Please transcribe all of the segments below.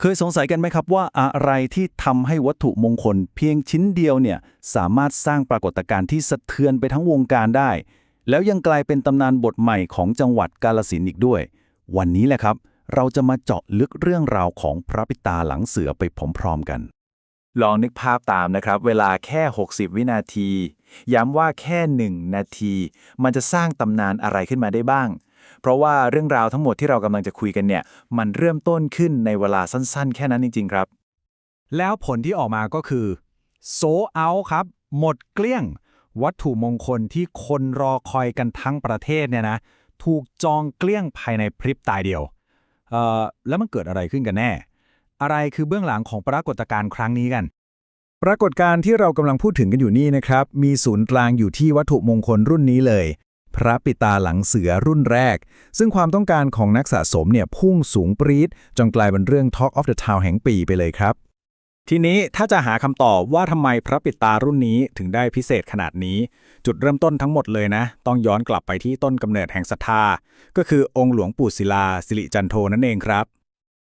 เคยสงสัยกันไหมครับว่าอะไรที่ทำให้วัตถุมงคลเพียงชิ้นเดียวเนี่ยสามารถสร้างปรากฏการณ์ที่สะเทือนไปทั้งวงการได้ แล้วยังกลายเป็นตำนานบทใหม่ของจังหวัดกาลสินอีกด้วย วันนี้แหละครับ เราจะมาเจาะลึกเรื่องราวของพระปิตาหลังเสือไปพร้อมๆกัน ลองนึกภาพตามนะครับ เวลาแค่ 60 วินาที ย้ำว่าแค่ 1 นาที มันจะสร้างตำนานอะไรขึ้นมาได้บ้าง เพราะว่าเรื่องราวทั้งหมดที่เรากำลังจะคุยกันเนี่ย มันเริ่มต้นขึ้นในเวลาสั้นๆ แค่นั้นจริง ๆ ครับ แล้วผลที่ออกมาก็คือโซเอาครับ หมดเกลี้ยง วัตถุมงคลที่คนรอคอยกันทั้งประเทศเนี่ยนะ ถูกจองเกลี้ยงภายในพริบตายเดียวเอ่อแล้วมันเกิดอะไรขึ้นกันแน่ อะไรคือเบื้องหลังของปรากฏการณ์ครั้งนี้กันปรากฏการณ์ที่เรากำลังพูดถึงกันอยู่นี่นะครับ มีศูนย์กลางอยู่ที่วัตถุมงคลรุ่นนี้เลย พระปิตาหลังเสือรุ่นแรก ซึ่งความต้องการของนักสะสมเนี่ยพุ่งสูงปรีดจนกลายเป็นเรื่อง Talk of the Town แห่งปีไปเลยครับ ทีนี้ถ้าจะหาคำตอบว่าทำไมพระปิตารุ่นนี้ถึงได้พิเศษขนาดนี้ จุดเริ่มต้นทั้งหมดเลยนะ ต้องย้อนกลับไปที่ต้นกำเนิดแห่งศรัทธา ก็คือองค์หลวงปู่ศิลาสิริจันโทนั่นเองครับ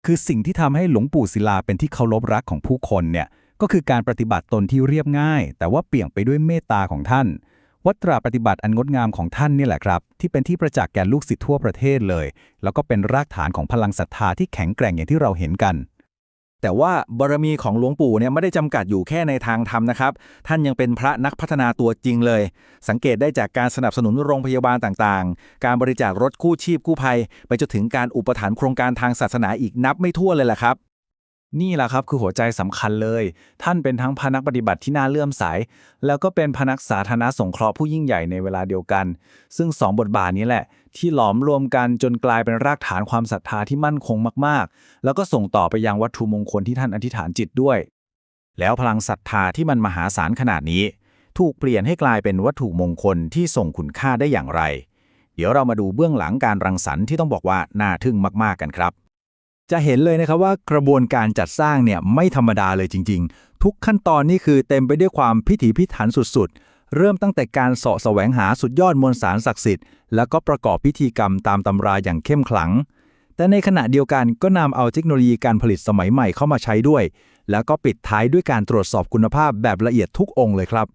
คือสิ่งที่ทำให้หลวงปู่ศิลาเป็นที่เคารพรักของผู้คนเนี่ยก็คือการปฏิบัติตนที่เรียบง่าย แต่ว่าเปี่ยมไปด้วยเมตตาของท่าน วัตราปฏิบัติอันงดงามของท่านนี่แหละครับ ที่เป็นที่ประจักษ์แก่ลูกศิษย์ทั่วประเทศเลย แล้วก็เป็นรากฐานของพลังศรัทธาที่แข็งแกร่งอย่างที่เราเห็นกัน แต่ว่าบารมีของหลวงปู่เนี่ยไม่ได้จำกัดอยู่แค่ในทางธรรมนะครับ ท่านยังเป็นพระนักพัฒนาตัวจริงเลย สังเกตได้จากการสนับสนุนโรงพยาบาลต่างๆ การบริจาครถกู้ชีพกู้ภัย ไปจนถึงการอุปถัมภ์โครงการทางศาสนาอีกนับไม่ถ้วนเลยแหละครับ นี่แหละครับคือหัวใจสำคัญเลย ท่านเป็นทั้งพนักปฏิบัติที่น่าเลื่อมใส แล้วก็เป็นพนักสาธารณสงเคราะห์ผู้ยิ่งใหญ่ในเวลาเดียวกัน ซึ่งสองบทบาทนี้แหละ ที่หลอมรวมกันจนกลายเป็นรากฐานความศรัทธาที่มั่นคงมากๆ แล้วก็ส่งต่อไปยังวัตถุมงคลที่ท่านอธิษฐานจิตด้วย แล้วพลังศรัทธาที่มันมหาศาลขนาดนี้ ถูกเปลี่ยนให้กลายเป็นวัตถุมงคลที่ส่งคุณค่าได้อย่างไร เดี๋ยวเรามาดูเบื้องหลังการรังสรรค์ที่ต้องบอกว่าน่าทึ่งมากๆกันครับ จะเห็นเลยนะครับว่ากระบวนการจัดสร้างเนี่ยไม่ธรรมดาเลยจริง ๆ ทุกขั้นตอนนี่คือเต็มไปด้วยความพิถีพิถันสุดๆ เริ่มตั้งแต่การเสาะแสวงหาสุดยอดมวลสารศักดิ์สิทธิ์แล้วก็ประกอบพิธีกรรมตามตำราอย่างเข้มขลัง แต่ในขณะเดียวกันก็นำเอาเทคโนโลยีการผลิตสมัยใหม่เข้ามาใช้ด้วย แล้วก็ปิดท้ายด้วยการตรวจสอบคุณภาพแบบละเอียดทุกองค์เลยครับ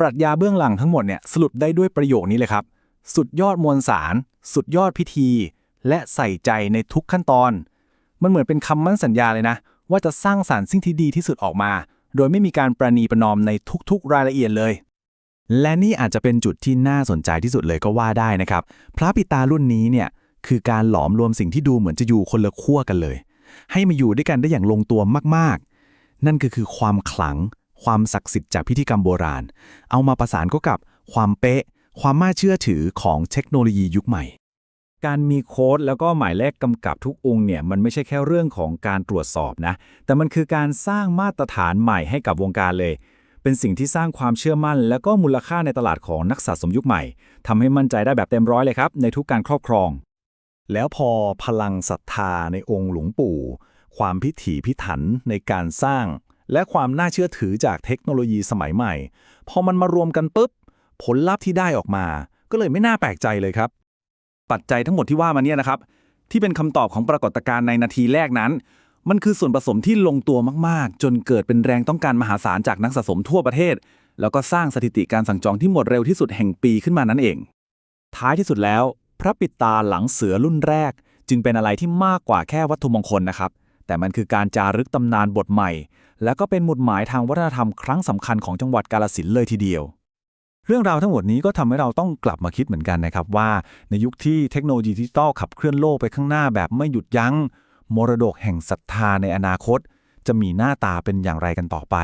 ปรัชญาเบื้องหลังทั้งหมดเนี่ยสรุปได้ด้วยประโยคนี้เลยครับ สุดยอดมวลสาร สุดยอดพิธี และใส่ใจในทุกขั้นตอน มันเหมือนเป็นคำมั่นสัญญาเลยนะ ว่าจะสร้างสารรค์สิ่งที่ดีที่สุดออกมา โดยไม่มีการประนีประนอมในทุกๆ รายละเอียดเลย และนี่อาจจะเป็นจุดที่น่าสนใจที่สุดเลยก็ว่าได้นะครับ พระปิตารุ่นนี้เนี่ยคือการหลอมรวมสิ่งที่ดูเหมือนจะอยู่คนละขั้วกันเลย ให้มาอยู่ด้วยกันได้อย่างลงตัวมากๆ นั่นก็คือความขลัง ความศักดิ์สิทธิ์จากพิธีกรรมโบราณ เอามาประสานก็กับความเป๊ะ ความน่าเชื่อถือของเทคโนโลยียุคใหม่ การมีโค้ดแล้วก็หมายเลขกำกับทุกองค์เนี่ยมันไม่ใช่แค่เรื่องของการตรวจสอบนะ แต่มันคือการสร้างมาตรฐานใหม่ให้กับวงการเลย เป็นสิ่งที่สร้างความเชื่อมั่น แล้วก็มูลค่าในตลาดของนักสะสมยุคใหม่ทำให้มั่นใจได้แบบเต็มร้อยเลยครับ ในทุกการครอบครอง แล้วพอพลังศรัทธาในองค์หลวงปู่ ความพิถีพิถันในการสร้าง และความน่าเชื่อถือจากเทคโนโลยีสมัยใหม่ พอมันมารวมกันปุ๊บผลลัพธ์ที่ได้ออกมา ก็เลยไม่น่าแปลกใจเลยครับ ปัจจัยทั้งหมดที่ว่ามาเนี่ยนะครับ ที่เป็นคำตอบของปรากฏการณ์ในนาทีแรกนั้น มันคือส่วนผสมที่ลงตัวมากๆ จนเกิดเป็นแรงต้องการมหาศาลจากนักสะสมทั่วประเทศ แล้วก็สร้างสถิติการสั่งจองที่หมดเร็วที่สุดแห่งปีขึ้นมานั่นเอง ท้ายที่สุดแล้ว พระปิดตาหลังเสือรุ่นแรก จึงเป็นอะไรที่มากกว่าแค่วัตถุมงคลนะครับ แต่มันคือการจารึกตำนานบทใหม่ และก็เป็นหมุดหมายทางวัฒนธรรมครั้งสำคัญของจังหวัดกาลสินเลยทีเดียว เรื่องราวทั้งหมดนี้ก็ทำให้เราต้องกลับมาคิดเหมือนกันนะครับว่า ในยุคที่เทคโนโลยีดิจิตอลขับเคลื่อนโลกไปข้างหน้าแบบไม่หยุดยัง้ง มรดกแห่งศรัทธาในอนาคต จะมีหน้าตาเป็นอย่างไรกันต่อไป